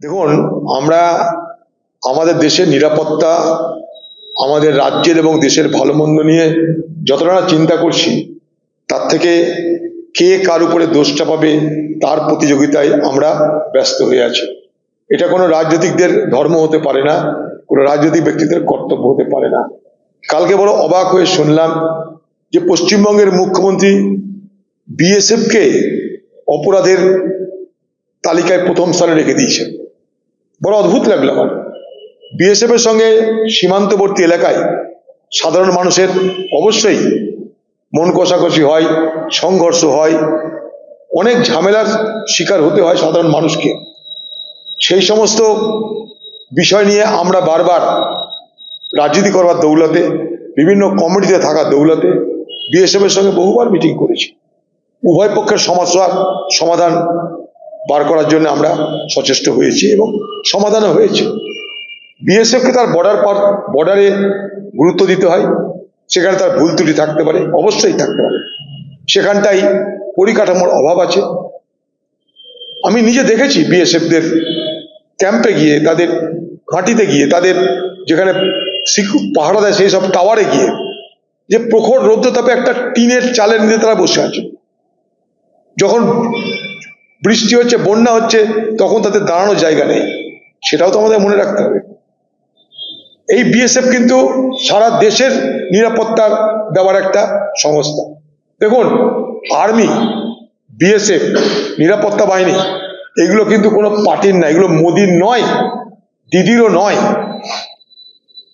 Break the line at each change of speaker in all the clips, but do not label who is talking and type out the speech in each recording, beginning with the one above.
দেখুন, আমরা আমাদের দেশের নিরাপত্তা, আমাদের রাজ্যের এবং দেশের ভালো মন্দ নিয়ে যতটা চিন্তা করছি, তার থেকে কে কার উপরে দোষটা পাবে, তার প্রতিযোগিতায় আমরা ব্যস্ত হয়ে আছি। এটা কোনো রাজনৈতিকদের ধর্ম হতে পারে না, কোনো রাজনৈতিক ব্যক্তিদের কর্তব্য হতে পারে না। কালকে বড় অবাক হয়ে শুনলাম যে পশ্চিমবঙ্গের মুখ্যমন্ত্রী বিএসএফকে অপরাধের তালিকায় প্রথম স্থানে রেখে দিয়েছেন। বড় অদ্ভুত লাগল। আমার বিএসএফ এর সঙ্গে সীমান্তবর্তী এলাকায় সাধারণ মানুষের অবশ্যই মন কষাকষি হয়, সংঘর্ষ হয়, অনেক ঝামেলার শিকার হতে হয় সাধারণ মানুষকে। সেই সমস্ত বিষয় নিয়ে আমরা বারবার রাজনীতি করবার দৌলতে, বিভিন্ন কমিটিতে থাকা দৌলতে বিএসএফ এর সঙ্গে বহুবার মিটিং করেছি। উভয় পক্ষের সমস্যা সমাধান বার করার জন্য আমরা সচেষ্ট হয়েছি এবং সমাধানও হয়েছে। বিএসএফকে তার বর্ডার পার বর্ডারে গুরুত্ব দিতে হয়। সেখানে তার ভুল ত্রুটি থাকতে পারে, অবশ্যই থাকতে পারে। সেখানটাই পরিকাঠামোর অভাব আছে। আমি নিজে দেখেছি বিএসএফদের ক্যাম্পে গিয়ে, তাদের ঘাঁটিতে গিয়ে, তাদের যেখানে পাহারা দেয়, সেই সব টাওয়ারে গিয়ে, যে প্রখর রৌদ্রতাপে একটা টিনের চালের নিচে তারা বসে আছে। যখন বৃষ্টি হচ্ছে, বন্যা হচ্ছে, তখন তাদের দাঁড়ানোর জায়গা নেই। সেটাও তো আমাদের মনে রাখতে হবে। এই বিএসএফ কিন্তু সারা দেশের নিরাপত্তার দেওয়ার একটা সংস্থা। দেখুন, আর্মি বিএসএফ নিরাপত্তা বাহিনী, এগুলো কিন্তু কোনো পার্টির না, এগুলো মোদির নয়, দিদিরও নয়।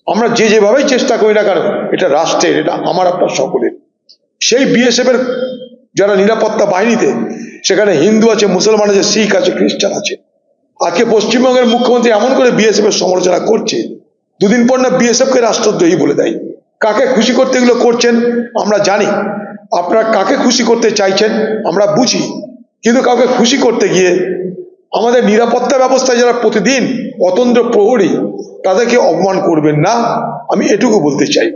আমরা যে যেভাবেই চেষ্টা করি না কেন, এটা রাষ্ট্রের, এটা আমার আপনার সকলের। সেই বিএসএফ এর যারা নিরাপত্তা বাহিনীতে সেখানে হিন্দু আছে, মুসলমান আছে, শিখ আছে, খ্রিস্টান আছে। আজকে পশ্চিমবঙ্গের মুখ্যমন্ত্রী এমন করে বিএসএফ এর সমালোচনা করছে, দুদিন পর না বিএসএফ কে রাষ্ট্রদ্রোহী বলে দেয়। কাকে খুশি করতে এগুলো করছেন, আমরা জানি। আপনারা কাকে খুশি করতে চাইছেন, আমরা বুঝি। কিন্তু কাউকে খুশি করতে গিয়ে আমাদের নিরাপত্তা ব্যবস্থায় যারা প্রতিদিন অতন্ত্র প্রহরী, তাদেরকে অপমান করবেন না, আমি এটুকু বলতে চাই।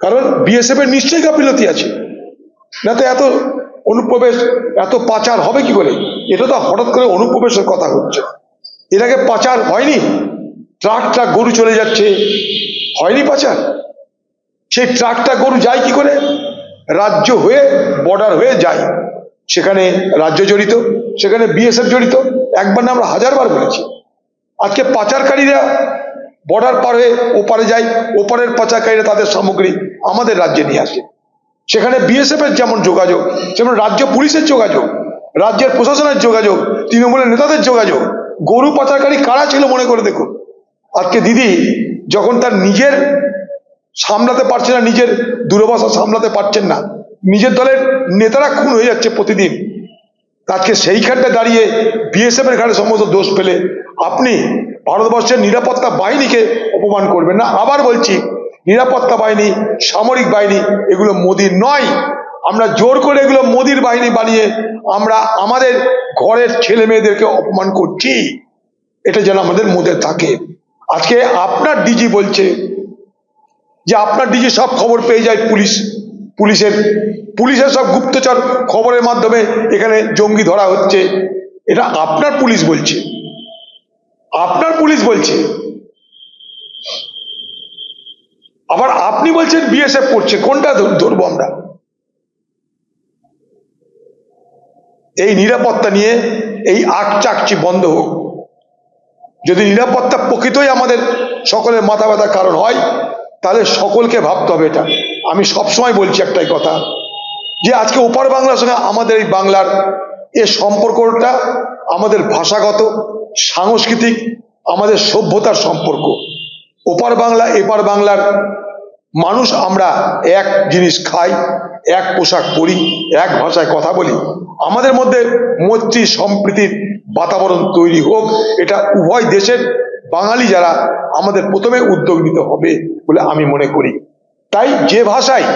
কারণ বিএসএফ এর নিশ্চয়ই গাফিলতি আছে। না তো এত অনুপ্রবেশ এত পাচার হবে কি করে? এটা তো হঠাৎ করে অনুপ্রবেশের কথা হচ্ছে। এর আগে পাচার হয়নি। ট্রাক ট্রাক গরু চলে যাচ্ছে। হয়নি পাচার। সেই ট্রাকটা গরু যায় কি করে? রাজ্য হয়ে, বর্ডার হয়ে যায়। সেখানে রাজ্য জড়িত, সেখানে বিএসএফ জড়িত। একবার না আমরা হাজারবার বলেছি। আজকে পাচারকারীরা বর্ডার পার হয়ে ওপারে যায়। ওপারের পাচারকারীরা তাদের সামগ্রী আমাদের রাজ্যে নিয়ে আসে। সেখানে বিএসএফ এর যেমন যোগাযোগ যেমন রাজ্য পুলিশের যোগাযোগ, রাজ্যের প্রশাসনের যোগাযোগ, তৃণমূলের নেতাদের যোগাযোগ, গরু পাচারকারী কারা ছিল মনে করে দেখুন। আজকে দিদি যখন তার নিজের সামলাতে পারছে না, নিজের দুরবস্থা সামলাতে পারছেন না, নিজের দলের নেতারা খুন হয়ে যাচ্ছে প্রতিদিন, আজকে সেইখানটা দাঁড়িয়ে বিএসএফ এর ঘাড়ে সমস্ত দোষ পেলে আপনি ভারতবর্ষের নিরাপত্তা বাহিনীকে অপমান করবেন না? আবার বলছি নিরাপত্তা বাহিনী, সামরিক বাহিনী, এগুলো মোদির নয়। আমরা জোর করে এগুলো মোদির বাহিনী বানিয়ে আমরা আমাদের ঘরের ছেলে মেয়েদেরকে অপমান করছি। এটা যেন আমাদের মধ্যে থাকে। আজকে আপনার ডিজি বলছে যে আপনার ডিজি সব খবর পেয়ে যায় পুলিশ, পুলিশের পুলিশের সব গুপ্তচর খবরের মাধ্যমে এখানে জঙ্গি ধরা হচ্ছে। এটা আপনার পুলিশ বলছে। আপনার পুলিশ বলছে আবার আপনি বলছেন বিএসএফ করছে, কোনটা ধর- ধরবো আমরা? এই নিরাপত্তা নিয়ে এই আকচাকচি বন্ধ হোক। যদি নিরাপত্তা প্রকৃতই আমাদের সকলের মাথা ব্যথার কারণ হয়, তাহলে সকলকে ভাবতে হবে এটা। আমি সবসময় বলছি একটাই কথা, যে আজকে ওপার বাংলার সঙ্গে আমাদের এই বাংলার এ সম্পর্কটা আমাদের ভাষাগত, সাংস্কৃতিক, আমাদের সভ্যতার সম্পর্ক। ওপার বাংলা, এপার বাংলার মানুষ আমরা এক জিনিস খাই, এক পোশাক পরি, এক ভাষায় কথা বলি। আমাদের মধ্যে মৈত্রী সম্প্রীতির বাতাবরণ তৈরি হোক, এটা উভয় দেশের বাঙালি যারা আমাদের প্রথমে উদ্যোগ নিতে হবে বলে আমি মনে করি। তাই যে ভাষায়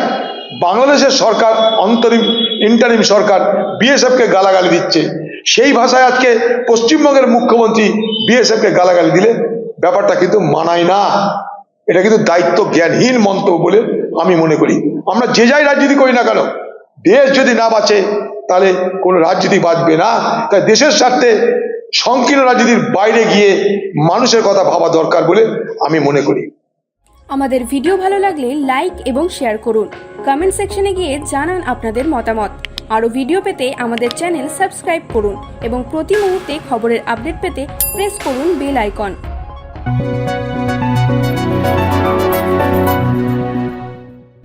বাংলাদেশের সরকার অন্তরিম ইন্টারিম সরকার বিএসএফকে গালাগালি দিচ্ছে, সেই ভাষায় আজকে পশ্চিমবঙ্গের মুখ্যমন্ত্রী বিএসএফকে গালাগালি দিলে ব্যাপারটা কিন্তু মানায় না। এটা কিন্তু দায়িত্ব জ্ঞানহীন মন্তব্য বলে আমি মনে করি। আমরা যে যাই রাজনীতি করি না কেন, দেশ যদি না বাঁচে, তাহলে কোনো রাজনীতি বাঁচবে না। তাই দেশের স্বার্থে সংকীর্ণ রাজনীতির বাইরে গিয়ে মানুষের কথা ভাবা দরকার বলে আমি মনে করি।
আমাদের ভিডিও ভালো লাগলে লাইক এবং শেয়ার করুন। কমেন্ট সেকশনে গিয়ে জানান আপনাদের মতামত। আরও ভিডিও পেতে আমাদের চ্যানেল সাবস্ক্রাইব করুন এবং প্রতি মুহূর্তে খবরের আপডেট পেতে প্রেস করুন বেল আইকন। Thank you.